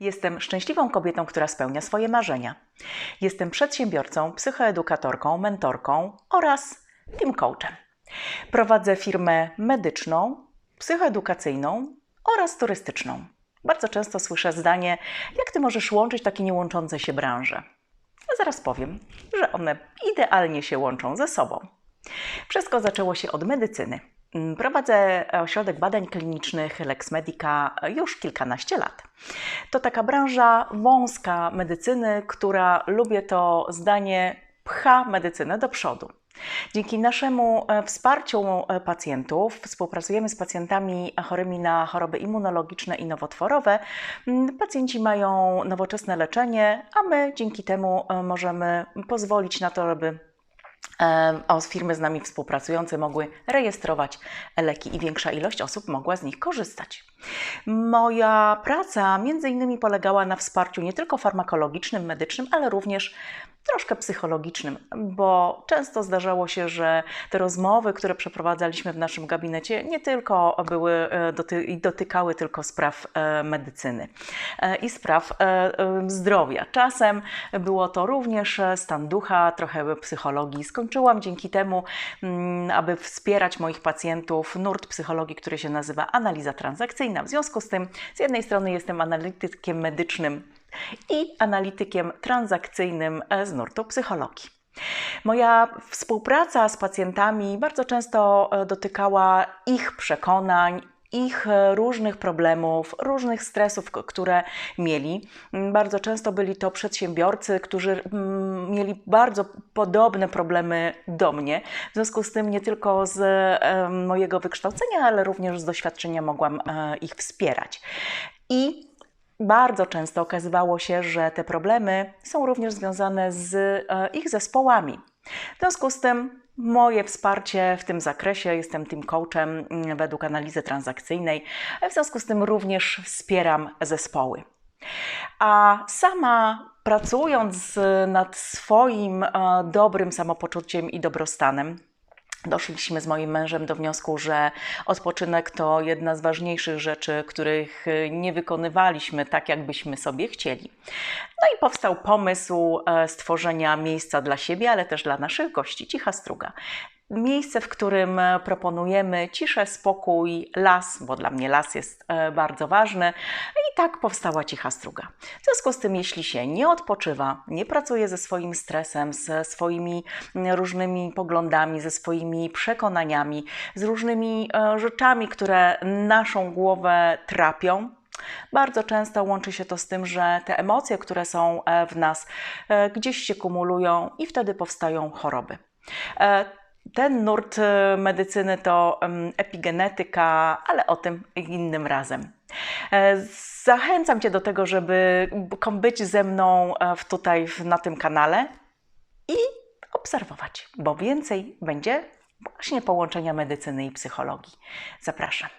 Jestem szczęśliwą kobietą, która spełnia swoje marzenia. Jestem przedsiębiorcą, psychoedukatorką, mentorką oraz team coachem. Prowadzę firmę medyczną, psychoedukacyjną oraz turystyczną. Bardzo często słyszę zdanie, jak ty możesz łączyć takie niełączące się branże? Zaraz powiem, że one idealnie się łączą ze sobą. Wszystko zaczęło się od medycyny. Prowadzę ośrodek badań klinicznych Lex Medica już kilkanaście lat. To taka branża wąska medycyny, która, lubię to zdanie, pcha medycynę do przodu. Dzięki naszemu e, wsparciu e, pacjentów, współpracujemy z pacjentami chorymi na choroby immunologiczne i nowotworowe. Pacjenci mają nowoczesne leczenie, a my dzięki temu e, możemy pozwolić na to, żeby a firmy z nami współpracujące mogły rejestrować leki i większa ilość osób mogła z nich korzystać. Moja praca między innymi polegała na wsparciu nie tylko farmakologicznym, medycznym, ale również troszkę psychologicznym, bo często zdarzało się, że te rozmowy, które przeprowadzaliśmy w naszym gabinecie, nie tylko były e, doty dotykały tylko spraw e, medycyny e, i spraw zdrowia. Czasem było to również stan ducha, trochę psychologii. Skończyłam dzięki temu, mm, aby wspierać moich pacjentów, nurt psychologii, który się nazywa analiza transakcyjna. W związku z tym, z jednej strony jestem analitykiem medycznym i analitykiem transakcyjnym z nurtu psychologii. Moja współpraca z pacjentami bardzo często e, dotykała ich przekonań, ich e, różnych problemów, różnych stresów, które mieli. Mm, bardzo często byli to przedsiębiorcy, którzy mm, mieli bardzo podobne problemy do mnie. W związku z tym nie tylko z mojego wykształcenia, ale również z doświadczenia mogłam e, ich wspierać. I bardzo często okazywało się, że te problemy są również związane z e, ich zespołami. W związku z tym moje wsparcie w tym zakresie, jestem tym coachem mm, według analizy transakcyjnej, w związku z tym również wspieram zespoły. A sama pracując nad swoim e, dobrym samopoczuciem i dobrostanem, Doszliśmy z moim mężem do wniosku, że odpoczynek to jedna z ważniejszych rzeczy, których nie wykonywaliśmy tak, jakbyśmy sobie chcieli. No i powstał pomysł e, stworzenia miejsca dla siebie, ale też dla naszych gości, Cicha Struga miejsce, w którym e, proponujemy ciszę, spokój, las, bo dla mnie las jest e, bardzo ważny. I tak powstała cicha struga. W związku z tym, jeśli się nie odpoczywa, nie pracuje ze swoim stresem, ze swoimi różnymi poglądami, ze swoimi przekonaniami, z różnymi e, rzeczami, które naszą głowę trapią, bardzo często łączy się to z tym, że te emocje, które są w nas, gdzieś się kumulują i wtedy powstają choroby. Ten nurt e, medycyny to epigenetyka, ale o tym innym razem. E, zachęcam Cię do tego, żeby być ze mną e, tutaj na tym kanale i obserwować, bo więcej będzie właśnie połączenia medycyny i psychologii. Zapraszam.